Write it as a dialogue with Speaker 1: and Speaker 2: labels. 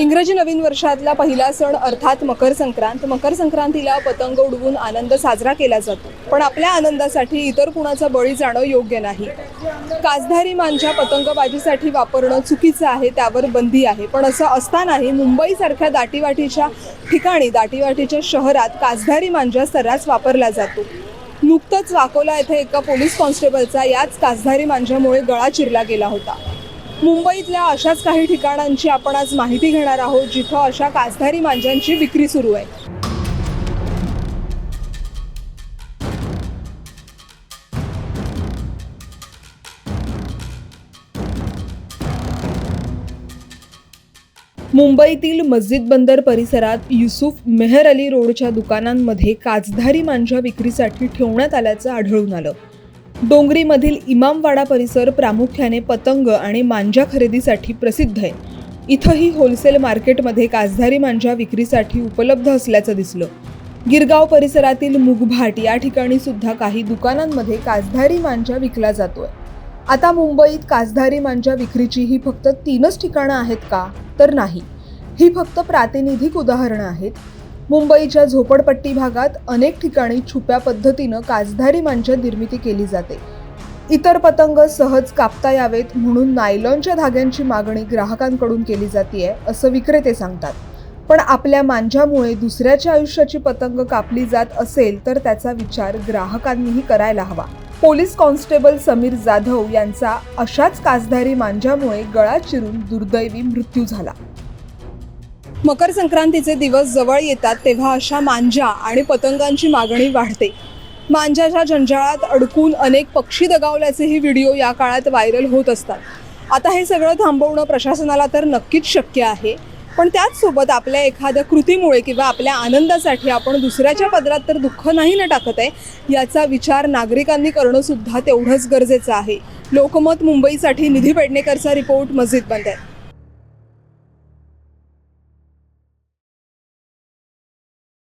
Speaker 1: इंग्रजी नवीन वर्षातला पहिला सण अर्थात मकर संक्रांत. मकर संक्रांतीला पतंग उडवून आनंद साजरा केला जातो. पण आपल्या आनंदासाठी इतर कुणाचा बळी जाणं योग्य नाही. काजधारी मांजा पतंगबाजीसाठी वापरणं चुकीचं आहे त्यावर बंदी आहे. पण असं असतानाही मुंबईसारख्या दाटीवाटीच्या ठिकाणी दाटीवाटीच्या शहरात काजधारी मांजा सर्रास वापरला जातो. नुकतंच वाकोला येथे एका पोलीस कॉन्स्टेबलचा याच काजधारी मांजामुळे गळा चिरला गेला होता. मुंबईतल्या अशाच काही ठिकाणांची आपण आज माहिती घेणार आहोत जिथं अशा कासधारी मांजांची विक्री सुरू आहे. मुंबईतील मस्जिद बंदर परिसरात युसुफ मेहर अली रोडच्या दुकानांमध्ये काजधारी मांजा विक्रीसाठी ठेवण्यात आल्याचं आढळून आलं. डोंगरीमधील इमामवाडा परिसर प्रामुख्याने पतंग आणि मांजा खरेदीसाठी प्रसिद्ध आहे. इथंही होलसेल मार्केटमध्ये कासधारी मांजा विक्रीसाठी उपलब्ध असल्याचं दिसलं. गिरगाव परिसरातील मुगभाट या ठिकाणी सुद्धा काही दुकानांमध्ये कासधारी मांजा विकला जातोय. आता मुंबईत कासधारी मांजा विक्रीची ही फक्त तीनच ठिकाणं आहेत का? तर नाही. ही फक्त प्रातिनिधिक उदाहरणं आहेत. मुंबईच्या झोपडपट्टी भागात अनेक ठिकाणी छुप्या पद्धतीनं कासधारी मांच्या निर्मिती केली जाते. इतर पतंग सहज कापता यावेत म्हणून नायलॉनच्या धाग्यांची मागणी ग्राहकांकडून केली जाते असं विक्रेते सांगतात. पण आपल्या मांजामुळे दुसऱ्याच्या आयुष्याची पतंग कापली जात असेल तर त्याचा विचार ग्राहकांनीही करायला हवा. पोलीस कॉन्स्टेबल समीर जाधव यांचा अशाच कासधारी मांजामुळे गळा चिरून दुर्दैवी मृत्यू झाला. मकर संक्रांतीचे दिवस जवळ येतात तेव्हा अशा मांजा आणि पतंगांची मागणी वाढते. मांजाच्या जंजाळात अडकून अनेक पक्षी दगावल्याचेही व्हिडिओ या काळात व्हायरल होत असतात. आता हे सगळं थांबवणं प्रशासनाला तर नक्कीच शक्य आहे. पण त्याचसोबत आपल्या एखाद्या कृतीमुळे किंवा आपल्या आनंदासाठी आपण दुसऱ्याच्या पदरात तर दुःख नाही ना टाकत आहे याचा विचार नागरिकांनी करणं सुद्धा तेवढंच गरजेचं आहे. लोकमत मुंबईसाठी निधी पेडणेकरचा रिपोर्ट मस्जिद बंद आहे.